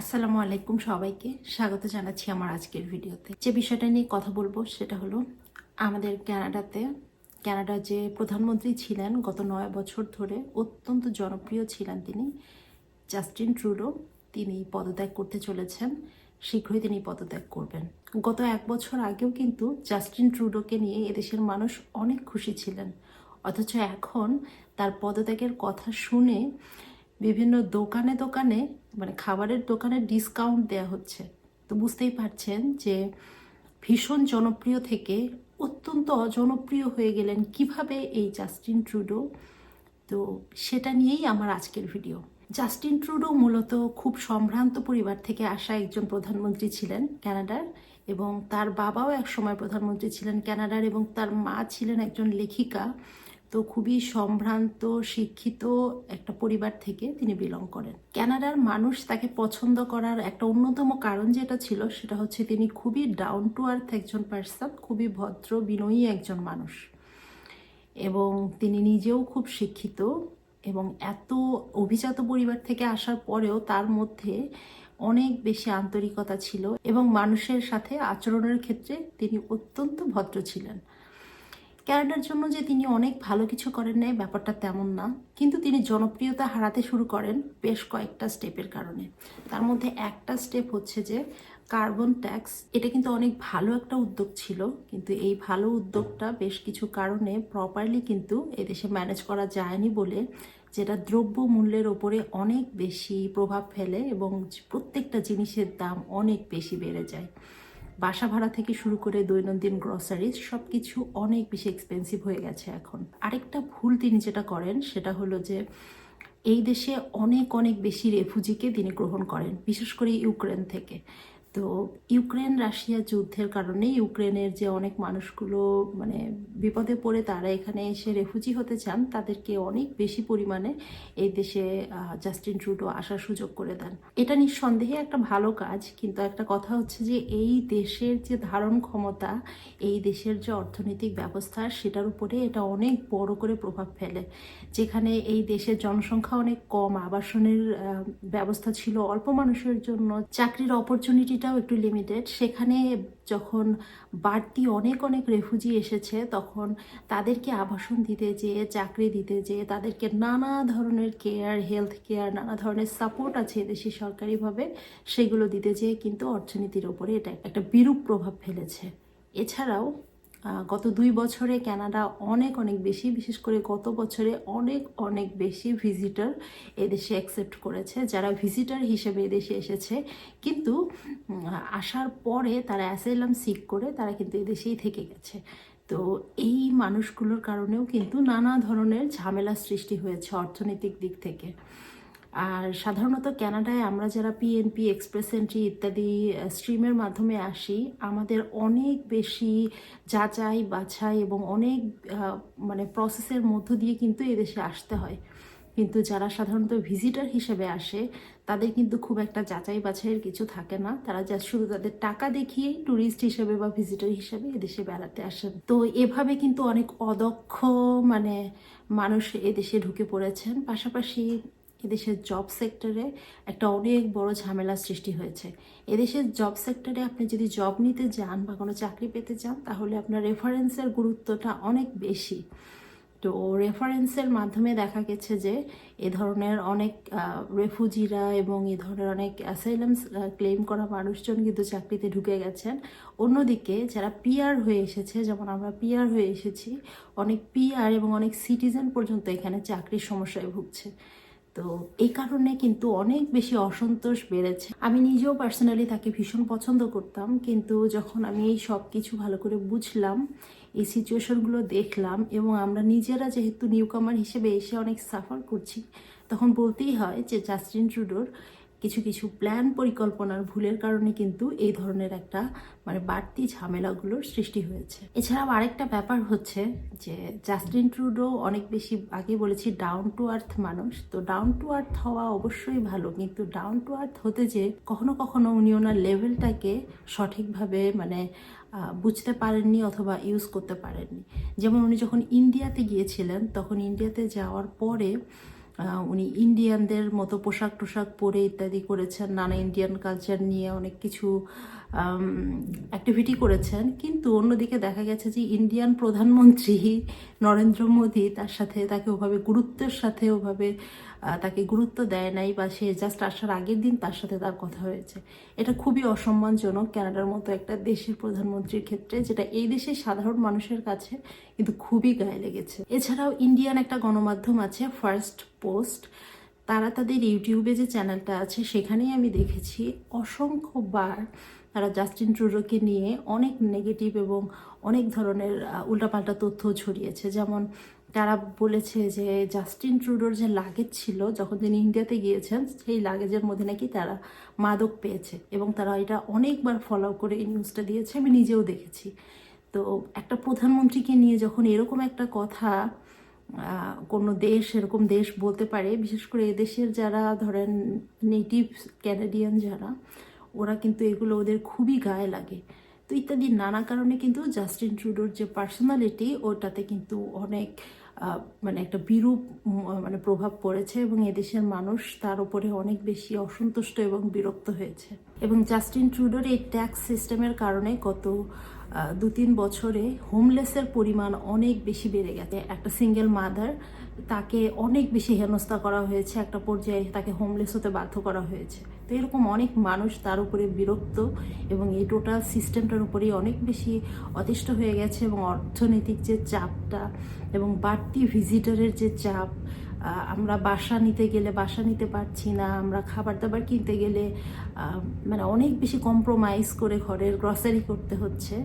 আসসালামু আলাইকুম সবাইকে। স্বাগত জানাচ্ছি আমার আজকের ভিডিওতে। যে বিষয়টা নিয়ে কথা বলব সেটা হলো, আমাদের কানাডাতে, কানাডার যে প্রধানমন্ত্রী ছিলেন গত নয় বছর ধরে, অত্যন্ত জনপ্রিয় ছিলেন তিনি, জাস্টিন ট্রুডো। তিনি পদত্যাগ করতে চলেছেন, শীঘ্রই তিনি পদত্যাগ করবেন। গত এক বছর আগেও কিন্তু জাস্টিন ট্রুডোকে নিয়ে এদেশের মানুষ অনেক খুশি ছিলেন। অথচ এখন তার পদত্যাগের কথা শুনে বিভিন্ন দোকানে দোকানে মানে খাবারের দোকানে ডিসকাউন্ট দেওয়া হচ্ছে। তো বুঝতেই পারছেন যে ভীষণ জনপ্রিয় থেকে অত্যন্ত অজনপ্রিয় হয়ে গেলেন কীভাবে এই জাস্টিন ট্রুডো তো সেটা নিয়েই আমার আজকের ভিডিও জাস্টিন ট্রুডো মূলত খুব সম্ভ্রান্ত পরিবার থেকে আসা একজন প্রধানমন্ত্রী ছিলেন ক্যানাডার এবং তার বাবাও এক সময় প্রধানমন্ত্রী ছিলেন ক্যানাডার এবং তার মা ছিলেন একজন লেখিকা। তো খুবই সম্ভ্রান্ত, শিক্ষিত একটা পরিবার থেকে তিনি বিলং করেন। ক্যানাডার মানুষ তাকে পছন্দ করার একটা অন্যতম কারণ যেটা ছিল, সেটা হচ্ছে তিনি খুবই ডাউন টু আর্থ একজন পার্সন খুবই ভদ্র, বিনয়ী একজন মানুষ। এবং তিনি নিজেও খুব শিক্ষিত এবং এত অভিজাত পরিবার থেকে আসার পরেও তার মধ্যে অনেক বেশি আন্তরিকতা ছিল এবং মানুষের সাথে আচরণের ক্ষেত্রে তিনি অত্যন্ত ভদ্র ছিলেন। ক্যানাডার জন্য যে তিনি অনেক ভালো কিছু করেন নাই, ব্যাপারটা তেমন না। কিন্তু তিনি জনপ্রিয়তা হারাতে শুরু করেন বেশ কয়েকটা স্টেপের কারণে। তার মধ্যে একটা স্টেপ হচ্ছে যে কার্বন ট্যাক্স, এটা কিন্তু অনেক ভালো একটা উদ্যোগ ছিল, কিন্তু এই ভালো উদ্যোগটা বেশ কিছু কারণে প্রপারলি কিন্তু এদেশে ম্যানেজ করা যায়নি বলে যেটা দ্রব্য মূল্যের ওপরে অনেক বেশি প্রভাব ফেলে এবং প্রত্যেকটা জিনিসের দাম অনেক বেশি বেড়ে যায়। বাসা ভাড়া থেকে শুরু করে দৈনন্দিন গ্রসারিজ সব কিছু অনেক বেশি এক্সপেন্সিভ হয়ে গেছে এখন। আরেকটা ভুল তিনি যেটা করেন, সেটা হলো যে এই দেশে অনেক অনেক বেশি রেফুজিকে তিনি গ্রহণ করেন, বিশেষ করে ইউক্রেন থেকে। তো ইউক্রেন রাশিয়া যুদ্ধের কারণে ইউক্রেনের যে অনেক মানুষগুলো মানে বিপদে পড়ে তারা এখানে এসে রেফুজি হতে চান, তাদেরকে অনেক বেশি পরিমাণে এই দেশে জাস্টিন ট্রুডো আসার সুযোগ করে দেন। এটা নিঃসন্দেহে একটা ভালো কাজ, কিন্তু একটা কথা হচ্ছে যে এই দেশের যে ধারণ ক্ষমতা, এই দেশের যে অর্থনৈতিক ব্যবস্থা, সেটার উপরে এটা অনেক বড় করে প্রভাব ফেলে। যেখানে এই দেশের জনসংখ্যা অনেক কম, আবাসনের ব্যবস্থা ছিল অল্প মানুষের জন্য, চাকরির অপরচুনিটি এটাও একটু লিমিটেড সেখানে যখন বাড়তি অনেক অনেক রেফুজি এসেছে, তখন তাদেরকে আবাসন দিতে যেয়ে, চাকরি দিতে যেয়ে, তাদেরকে নানা ধরনের কেয়ার হেলথ কেয়ার নানা ধরনের সাপোর্ট আছে এদেশে সরকারিভাবে, সেগুলো দিতে যেয়ে কিন্তু অর্থনীতির ওপরে এটা একটা বিরূপ প্রভাব ফেলেছে। এছাড়াও গত দুই বছরে কানাডা অনেক অনেক বেশি, বিশেষ করে গত বছরে অনেক অনেক বেশি ভিজিটার এদেশে অ্যাকসেপ্ট করেছে, যারা ভিজিটার হিসেবে এদেশে এসেছে। কিন্তু আসার পরে তারা অ্যাসাইলাম সিক করে তারা কিন্তু এদেশেই থেকে গেছে। তো এই মানুষগুলোর কারণেও কিন্তু নানা ধরনের ঝামেলা সৃষ্টি হয়েছে অর্থনৈতিক দিক থেকে। আর সাধারণত ক্যানাডায় আমরা যারা পিএনপি এক্সপ্রেস এন্ট্রি ইত্যাদি স্ট্রিমের মাধ্যমে আসি, আমাদের অনেক বেশি যাচাই, বাছাই এবং অনেক মানে প্রসেসের মধ্য দিয়ে কিন্তু এদেশে আসতে হয়। কিন্তু যারা সাধারণত ভিজিটার হিসেবে আসে, তাদের কিন্তু খুব একটা যাচাই বাছাইয়ের কিছু থাকে না। তারা যা শুধু তাদের টাকা দেখিয়েই ট্যুরিস্ট হিসেবে বা ভিজিটার হিসেবে এদেশে বেড়াতে আসেন তো এভাবে কিন্তু অনেক অদক্ষ মানে মানুষ এদেশে ঢুকে পড়েছেন। পাশাপাশি এদেশের জব সেক্টরে একটা অনেক বড় ঝামেলা সৃষ্টি হয়েছে। এদেশের জব সেক্টরে আপনি যদি জব নিতে যান বা কোনো চাকরি পেতে চান, তাহলে আপনার রেফারেন্সের গুরুত্বটা অনেক বেশি। তো রেফারেন্সের মাধ্যমে দেখা গেছে যে, এ ধরনের অনেক রেফুজিরা এবং এ ধরনের অনেক অ্যাসাইলামস ক্লেম করা মানুষজন কিন্তু চাকরিতে ঢুকে গেছেন। অন্যদিকে যারা পিআর হয়ে এসেছে, যেমন আমরা পিআর হয়ে এসেছি, অনেক পিআর এবং অনেক সিটিজেন পর্যন্ত এখানে চাকরির সমস্যায় ভুগছে। তো এই কারণে কিন্তু অনেক বেশি অসন্তোষ বেড়েছে। আমি নিজেও পার্সোনালি তাকে ভীষণ পছন্দ করতাম, কিন্তু যখন আমি এই সব কিছু ভালো করে বুঝলাম, এই সিচুয়েশনগুলো দেখলাম এবং আমরা নিজেরা যেহেতু নিউকামার হিসেবে এসে অনেক সাফার করছি, তখন বলতেই হয় যে জাস্টিন ট্রুডোর কিছু কিছু প্ল্যান পরিকল্পনার ভুলের কারণে কিন্তু এই ধরনের একটা মানে বাড়তি ঝামেলাগুলোর সৃষ্টি হয়েছে। এছাড়াও আরেকটা ব্যাপার হচ্ছে যে জাস্টিন ট্রুডো অনেক বেশি আগে বলেছি ডাউন টু আর্থ মানুষ। তো ডাউন টু আর্থ হওয়া অবশ্যই ভালো, কিন্তু ডাউন টু আর্থ হতে যে কখনো কখনো উনি ওনার লেভেলটাকে সঠিকভাবে মানে বুঝতে পারেননি অথবা ইউজ করতে পারেননি। যেমন উনি যখন ইন্ডিয়াতে গিয়েছিলেন, তখন ইন্ডিয়াতে যাওয়ার পরে উনি ইন্ডিয়ানদের মতো পোশাক টোশাক পরে ইত্যাদি করেছেন নানা ইন্ডিয়ান কালচার নিয়ে অনেক কিছু অ্যাক্টিভিটি করেছেন, কিন্তু অন্যদিকে দেখা গেছে যে ইন্ডিয়ান প্রধানমন্ত্রী নরেন্দ্র মোদী তার সাথে, তাকে ওভাবে গুরুত্বের সাথে ওভাবে তাকে গুরুত্ব দেয় নাই বা সে জাস্ট আসার আগের দিন তার সাথে তার কথা হয়েছে। এটা খুবই অসম্মানজনক কানাডার মতো একটা দেশের প্রধানমন্ত্রীর ক্ষেত্রে, যেটা এই দেশের সাধারণ মানুষের কাছে কিন্তু খুবই গায়ে লেগেছে। এছাড়াও ইন্ডিয়ান একটা গণমাধ্যম আছে ফার্স্ট পোস্ট তারা তাদের ইউটিউবে যে চ্যানেলটা আছে, সেখানেই আমি দেখেছি অসংখ্যবার তারা জাস্টিন ট্রুডোকে নিয়ে অনেক নেগেটিভ এবং অনেক ধরনের উল্টাপাল্টা তথ্য ছড়িয়েছে। যেমন তারা বলেছে যে জাস্টিন ট্রুডোর যে লাগেজ ছিল, যখন তিনি ইন্ডিয়াতে গিয়েছেন, সেই লাগেজের মধ্যে নাকি তারা মাদক পেয়েছে এবং তারা এটা অনেকবার ফলো করে এই নিউজটা দিয়েছে, আমি নিজেও দেখেছি। তো একটা প্রধানমন্ত্রীকে নিয়ে যখন এরকম একটা কথা কোনো দেশ, এরকম দেশ বলতে পারে, বিশেষ করে এদেশের যারা ধরেন নেটিভ ক্যানাডিয়ান যারা ওরা কিন্তু এগুলো ওদের খুবই গায়ে লাগে। তো ইত্যাদি নানা কারণে কিন্তু জাস্টিন ট্রুডোর যে পার্সোনালিটি ওটাতে কিন্তু অনেক মানে একটা বিরূপ মানে প্রভাব পড়েছে এবং এদেশের মানুষ তার উপরে অনেক বেশি অসন্তুষ্ট এবং বিরক্ত হয়েছে। এবং জাস্টিন ট্রুডোর এই ট্যাক্স সিস্টেমের কারণে গত দু তিন বছরে হোমলেসের পরিমাণ অনেক বেশি বেড়ে গেছে। একটা সিঙ্গেল মাদার তাকে অনেক বেশি হেনস্থা করা হয়েছে, একটা পর্যায়ে তাকে হোমলেস হতে বাধ্য করা হয়েছে। তো এরকম অনেক মানুষ তার উপরে বিরক্ত এবং এই টোটাল সিস্টেমটার উপরেই অনেক বেশি অতিষ্ঠ হয়ে গেছে এবং অর্থনৈতিক যে চাপটা এবং বাড়তি ভিজিটরের যে চাপ আমরা বাসা নিতে গেলে বাসা নিতে পারছি না, আমরা খাবার দাবার কিনতে গেলে মানে অনেক বেশি কম্প্রোমাইজ করে ঘরের গ্রসারি করতে হচ্ছে।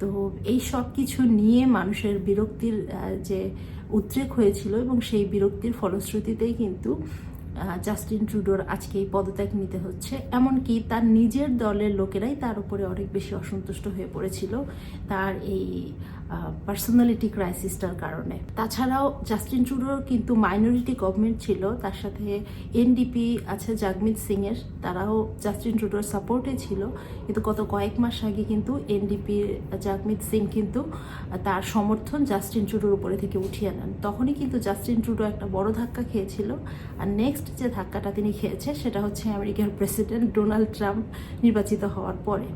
তো এই সব কিছু নিয়ে মানুষের বিরক্তির যে উদ্রেক হয়েছিল এবং সেই বিরক্তির ফলশ্রুতিতেই কিন্তু জাস্টিন ট্রুডোর আজকে এই পদত্যাগ নিতে হচ্ছে। এমনকি তার নিজের দলের লোকেরাই তার উপরে অনেক বেশি অসন্তুষ্ট হয়ে পড়েছিল। তার এই পার্সোনালিটি ক্রাইসিসটার কারণে। তাছাড়াও জাস্টিন ট্রুডোর কিন্তু মাইনরিটি গভর্নমেন্ট ছিল, তার সাথে এনডিপি আছে জাগমিত সিং এর, তারাও জাস্টিন ট্রুডোর সাপোর্টে ছিল। কিন্তু গত কয়েক মাস আগে কিন্তু এনডিপি জাগমিত সিং কিন্তু তার সমর্থন জাস্টিন ট্রুডোর উপরে থেকে উঠিয়ে নেন। তখনই কিন্তু জাস্টিন ট্রুডো একটা বড় ধাক্কা খেয়েছিল। আর নেক্সট যে ধাক্কাটা তিনি খেয়েছে, সেটা হচ্ছে আমেরিকার প্রেসিডেন্ট ডোনাল্ড ট্রাম্প নির্বাচিত হওয়ার পরে।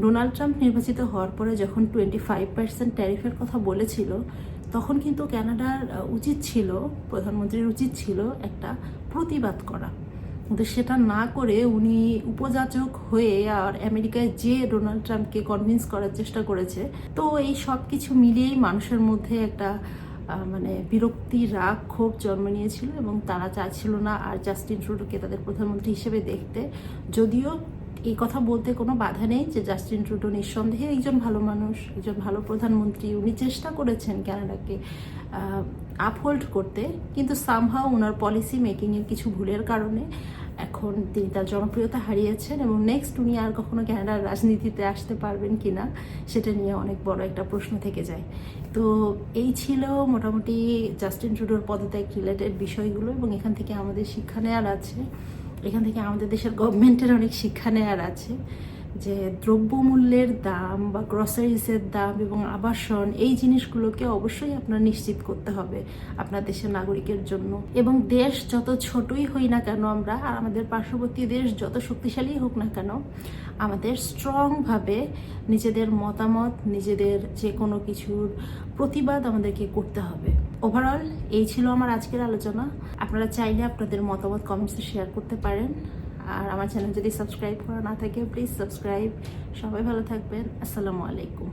ডোনাল্ড ট্রাম্প নির্বাচিত হওয়ার পরে যখন টোয়েন্টি ফাইভ পার্সেন্ট ট্যারিফের কথা বলেছিল তখন কিন্তু কানাডার আহ, উচিত ছিল প্রধানমন্ত্রীর উচিত ছিল একটা প্রতিবাদ করা। কিন্তু সেটা না করে উনি উপযাচক হয়ে আর আমেরিকায় যে ডোনাল্ড ট্রাম্পকে কনভিন্স করার চেষ্টা করেছে। তো এই সব কিছু মিলিয়েই মানুষের মধ্যে একটা মানে বিরক্তি রাগ ক্ষোভ জন্ম নিয়েছিল এবং তারা চাইছিল না আর জাস্টিন ট্রুডোকে তাদের প্রধানমন্ত্রী হিসেবে দেখতে। যদিও এই কথা বলতে কোনো বাধা নেই যে জাস্টিন ট্রুডো নিঃসন্দেহে একজন ভালো মানুষ, একজন ভালো প্রধানমন্ত্রী। উনি চেষ্টা করেছেন ক্যানাডাকে আপহোল্ড করতে, কিন্তু সামহাও ওনার পলিসি মেকিংয়ের কিছু ভুলের কারণে এখন তিনি তার জনপ্রিয়তা হারিয়েছেন এবং নেক্সট উনি আর কখনো ক্যানাডার রাজনীতিতে আসতে পারবেন কিনা, সেটা নিয়ে অনেক বড় একটা প্রশ্ন থেকে যায়। তো এই ছিল মোটামুটি জাস্টিন ট্রুডোর পদত্যাগ রিলেটেড বিষয়গুলো এবং এখান থেকে আমাদের শিক্ষা নেওয়ার আছে। এখান থেকে আমাদের দেশের গভর্নমেন্টের অনেক শিক্ষা নেওয়ার আছে। যে দ্রব্যমূল্যের দাম বা গ্রসারিসের দাম এবং আবাসন, এই জিনিসগুলোকে অবশ্যই আপনার নিশ্চিত করতে হবে আপনার দেশের নাগরিকের জন্য। এবং দেশ যত ছোটই হই না কেন আমরা, আর আমাদের পার্শ্ববর্তী দেশ যত শক্তিশালী হোক না কেন, আমাদের স্ট্রংভাবে নিজেদের মতামত, নিজেদের যে কোনো কিছুর প্রতিবাদ আমাদেরকে করতে হবে। ওভারঅল এই ছিল আমার আজকের আলোচনা। আপনারা চাইলে আপনাদের মতামত কমেন্টসে শেয়ার করতে পারেন। আর আমার চ্যানেল যদি সাবস্ক্রাইব করা না থাকে প্লিজ সাবস্ক্রাইব সবাই ভালো থাকবেন। আসসালামু আলাইকুম।